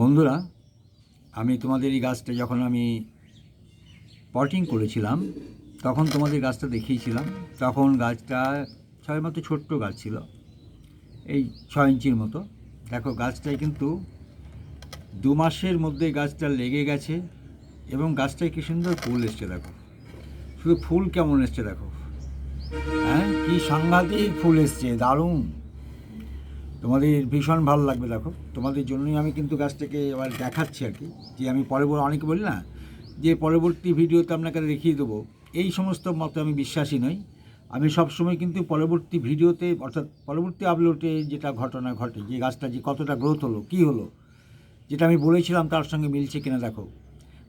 বন্ধুরা, আমি তোমাদের এই গাছটা যখন আমি পটিং করেছিলাম, তখন তোমাদের গাছটা দেখিয়েছিলাম। তখন গাছটা ছয় মতো ছোট্ট গাছ ছিল, এই ছয় ইঞ্চির মতো। দেখো, গাছটায় কিন্তু দু মাসের মধ্যে গাছটা লেগে গেছে এবং গাছটায় কী সুন্দর ফুল এসছে, দেখো। শুধু ফুল কেমন এসছে, দেখো। হ্যাঁ কী সাংঘাতিক ফুল এসছে, দারুণ। তোমাদের ভীষণ ভালো লাগবে, দেখো। তোমাদের জন্যই আমি কিন্তু গাছটাকে এবার দেখাচ্ছি আর কি। যে আমি পরবর্তী, অনেকে বলি না, যে পরবর্তী ভিডিওতে আপনাকে দেখিয়ে দেবো। এই সমস্ত মতে আমি বিশ্বাসী নই। আমি সবসময় কিন্তু পরবর্তী ভিডিওতে, অর্থাৎ পরবর্তী আপলোডে যেটা ঘটনা ঘটে, যে গাছটা যে কতটা গ্রোথ হলো, কী হলো, যেটা আমি বলেছিলাম তার সঙ্গে মিলছে কিনা, দেখো।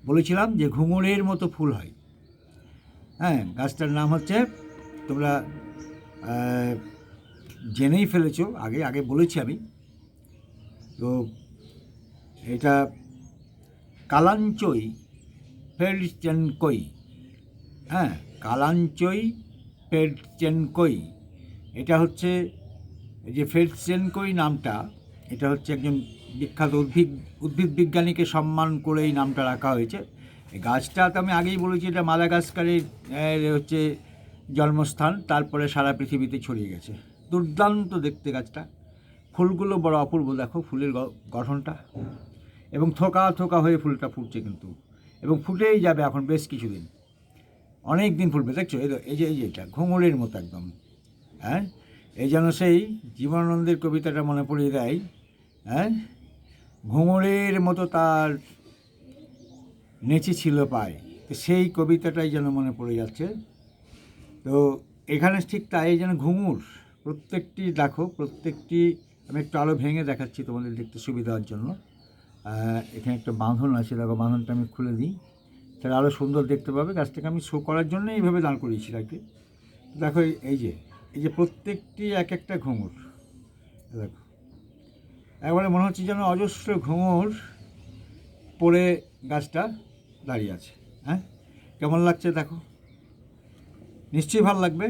বলেছিলাম যে ঘুঙুরের মতো ফুল হয়। হ্যাঁ গাছটার নাম হচ্ছে তোমরা জেনেই ফেলেছো, আগে আগে বলেছি আমি। তো এটা কালাঞ্চই, ফেলচেনকই। হ্যাঁ কালাঞ্চই, ফেলচেনকই। এটা হচ্ছে যে ফেলচেনকই নামটা, এটা হচ্ছে একজন বিখ্যাত উদ্ভিদ উদ্ভিদ বিজ্ঞানীকে সম্মান করে এই নামটা রাখা হয়েছে। গাছটা তো আমি আগেই বলেছি, এটা মাদাগাস্কারের হচ্ছে জন্মস্থান, তারপরে সারা পৃথিবীতে ছড়িয়ে গেছে। দুর্দান্ত দেখতে গাছটা। ফুলগুলো বড় অপূর্ব, দেখো ফুলের গঠনটা। এবং থোকা থোকা হয়ে ফুলটা ফুটছে কিন্তু। এবং ফুটেই যাবে এখন বেশ কিছুদিন। অনেক দিন ফুটবে, দেখছ? এই এই যে এই যে এটা, ঘুঙুরের মতো একদম। হ্যাঁ? এই যেন সেই জীবনানন্দের কবিতাটা মনে পড়িয়ে দেয়। হ্যাঁ? ঘুঙুরের মতো তার নেচে ছিল পায়। তো সেই কবিতাটাই যেন মনে পড়ে যাচ্ছে। তো এখানে ঠিক তাই যেন ঘুঙুর। প্রত্যেকটি দেখো প্রত্যেকটি, আমি একটু আলো ভেঙে দেখাচ্ছি তোমাদের দেখতে সুবিধা হওয়ার জন্য। এখানে একটা বাঁধন আছে, দেখো বাঁধনটা আমি খুলে দিই। তাহলে আরও সুন্দর দেখতে পাবে, গাছটাকে আমি শো করার জন্য এইভাবে দাঁড় করিয়েছি আর কি দেখো এই- এই যে এই যে প্রত্যেকটি এক একটা ঘুঙুর, দেখো। একবারে মনে হচ্ছে যেন অজস্র ঘুঙুর পড়ে গাছটা দাঁড়িয়ে আছে হ্যাঁ? কেমন লাগছে দেখো? নিশ্চয়ই ভালো লাগবে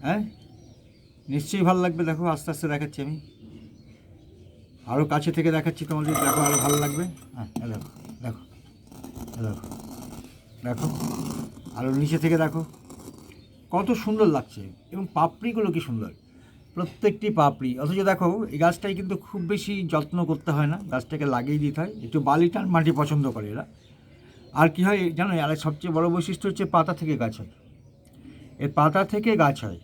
হ্যাঁ? নিশ্চয়ই ভালো লাগবে। দেখো, আস্তে আস্তে দেখাচ্ছি আমি। আরও কাছে থেকে দেখাচ্ছি তোমাদের, দেখো আরও ভালো লাগবে। হ্যাঁ দেখো দেখো দেখো দেখো আরও নিচে থেকে দেখো। কত সুন্দর লাগছে, এবং পাপড়িগুলো কি সুন্দর। প্রত্যেকটি পাপড়ি, অথচ দেখো, এই গাছটাই কিন্তু খুব বেশি যত্ন করতে হয় না, গাছটাকে লাগিয়ে দিতে হয়। একটু বালিটান মাটি পছন্দ করে এরা। আর কি হয়, জানো আর সবচেয়ে বড় বৈশিষ্ট্য হচ্ছে পাতা থেকে গাছ হয়। এর পাতা থেকে গাছ হয়।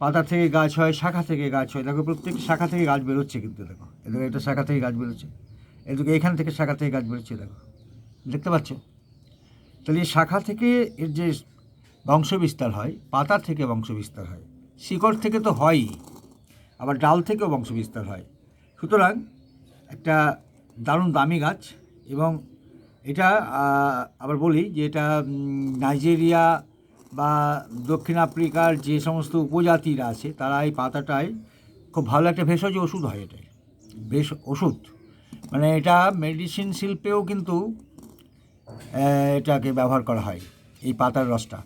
পাতা থেকে গাছ হয়, শাখা থেকে গাছ হয়। দেখো প্রত্যেকটি শাখা থেকে গাছ বেরোচ্ছে কিন্তু দেখো। এদিকে এটা শাখা থেকে গাছ বেরোচ্ছে। এদিকে এখান থেকে শাখা থেকে গাছ বেরোচ্ছে দেখো। দেখতে পাচ্ছ? তাহলে এই শাখা থেকে এর যে বংশবিস্তার হয়, পাতা থেকে বংশবিস্তার হয়। শিকড় থেকে তো হয়ই, আবার ডাল থেকেও বংশবিস্তার হয়। সুতরাং একটা দারুণ দামি গাছ এবং এটা আবার বলি যে এটা নাইজেরিয়া বা দক্ষিণ আফ্রিকার যে সমস্ত উপজাতিরা আছে, তারা এই পাতাটায় খুব ভালো একটা ভেষজ ওষুধ হয় এটাই বেশ ওষুধ। মানে এটা মেডিসিন শিল্পেও কিন্তু এটাকে ব্যবহার করা হয়, এই পাতার রসটা।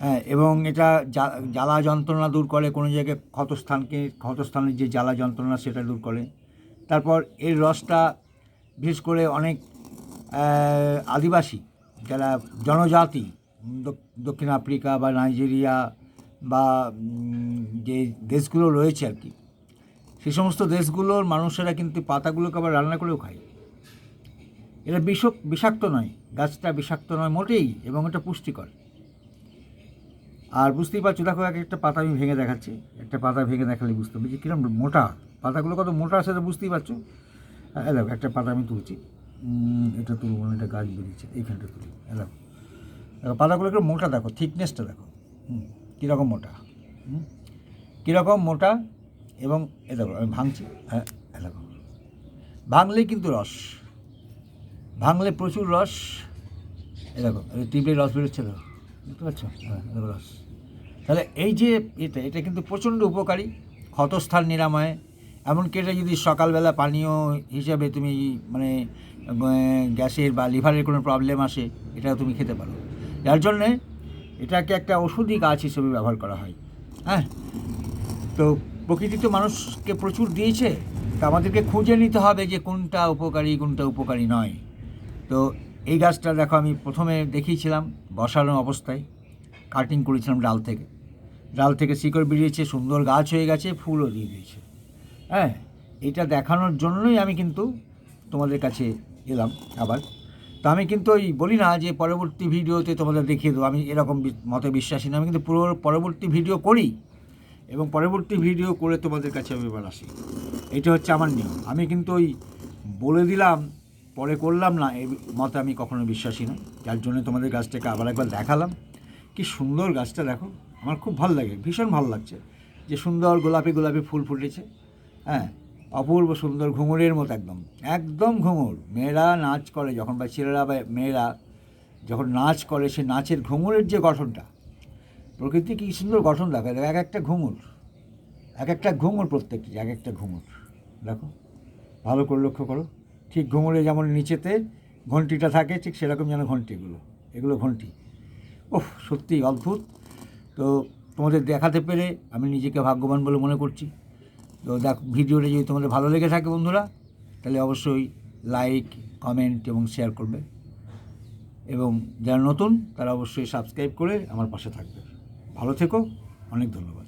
হ্যাঁ এবং এটা জ্বালা যন্ত্রণা দূর করে, কোনো জায়গায় ক্ষতস্থানকে, ক্ষতস্থানের যে জ্বালা যন্ত্রণা, সেটা দূর করে। তারপর এর রসটা বিশেষ করে অনেক আদিবাসী, যারা জনজাতি দক্ষিণ আফ্রিকা বা নাইজেরিয়া বা যে দেশগুলো রয়েছে আর কি, সে সমস্ত দেশগুলোর মানুষেরা কিন্তু পাতাগুলোকে আবার রান্না করেও খায়। এটা বিষক বিষাক্ত নয়, গাছটা বিষাক্ত নয় মোটেই, এবং এটা পুষ্টিকর। আর বুঝতেই পারছ, দেখো এক একটা পাতা আমি ভেঙে দেখাচ্ছি, একটা পাতা ভেঙে দেখালে বুঝতে পারছি যে কীরকম মোটা, পাতাগুলো কত মোটা সেটা বুঝতেই পারছ। দেখো, একটা পাতা আমি তুলছি এটা তুলব এটা গাছ বেরিয়েছে, এইখানটা তুলি দেখো। দেখো, পাতাগুলো একটু মোটা দেখো থিকনেসটা দেখো। হুম, কীরকম মোটা? হুম, কীরকম মোটা এবং এ দেখো, আমি ভাঙছি। হ্যাঁ দেখো। ভাঙলে কিন্তু রস। ভাঙলে প্রচুর রস। এ দেখো টিপে রস বেরোচ্ছে, দেখো। বুঝতে পারছ হ্যাঁ দেখো রস। তাহলে এই যে এটা এটা কিন্তু প্রচণ্ড উপকারী। ক্ষতস্থান নিরাময়। এমনকি এটা যদি সকালবেলা পানীয় হিসাবে তুমি মানে গ্যাসের বা লিভারের কোনো প্রবলেম আসে এটা তুমি খেতে পারো। যার জন্যে এটাকে একটা ওষুধি গাছ হিসেবে ব্যবহার করা হয়। হ্যাঁ? তো প্রকৃতি তো মানুষকে প্রচুর দিয়েছে, তা আমাদেরকে খুঁজে নিতে হবে যে কোনটা উপকারী কোনটা উপকারী নয়। তো এই গাছটা দেখো, আমি প্রথমে দেখিয়েছিলাম বসানো অবস্থায়। কাটিং করেছিলাম ডাল থেকে। ডাল থেকে শিকড় বেরিয়েছে, সুন্দর গাছ হয়ে গেছে, ফুলও দিয়ে দিয়েছে। হ্যাঁ? এটা দেখানোর জন্যই আমি কিন্তু তোমাদের কাছে এলাম আবার। তো আমি কিন্তু ওই বলি না যে পরবর্তী ভিডিওতে তোমাদের দেখিয়ে দেবো। আমি এরকম মতে বিশ্বাসী না। আমি কিন্তু পুরো পরবর্তী ভিডিও করি এবং পরবর্তী ভিডিও করে তোমাদের কাছে আমি এবার আসি। এটা হচ্ছে আমার নিয়ম। আমি কিন্তু ওই বলে দিলাম, পরে করলাম না, এই মতে আমি কখনো বিশ্বাসী নই যার জন্য তোমাদের গাছটাকে আবার একবার দেখালাম। কি সুন্দর গাছটা দেখো। আমার খুব ভালো লাগে, ভীষণ ভালো লাগছে। যে সুন্দর গোলাপি গোলাপি ফুল ফুটেছে। হ্যাঁ অপূর্ব সুন্দর ঘুঙুরের মতো একদম একদম ঘুঙুর। মেয়েরা নাচ করে যখন বা ছেলেরা বা মেয়েরা যখন নাচ করে সে নাচের ঘুঙুরের যে গঠনটা প্রকৃতি কি সুন্দর গঠন দেখো দেখো, এক একটা ঘুঙুর এক একটা ঘুঙুর প্রত্যেকটি এক একটা ঘুঙুর। দেখো ভালো করে লক্ষ্য করো। ঠিক ঘুঙুরে যেমন নিচেতে ঘন্টিটা থাকে ঠিক সেরকম যেন ঘন্টিগুলো এগুলো ঘন্টি ওহ সত্যি অদ্ভুত। তো তোমাদের দেখাতে পেরে আমি নিজেকে ভাগ্যবান বলে মনে করছি। তো দেখ, ভিডিওটা যদি তোমাদের ভালো লেগে থাকে বন্ধুরা, তাহলে অবশ্যই লাইক কমেন্ট এবং শেয়ার করবে। এবং যারা নতুন, তারা অবশ্যই সাবস্ক্রাইব করে আমার পাশে থাকবে। ভালো থেকো, অনেক ধন্যবাদ।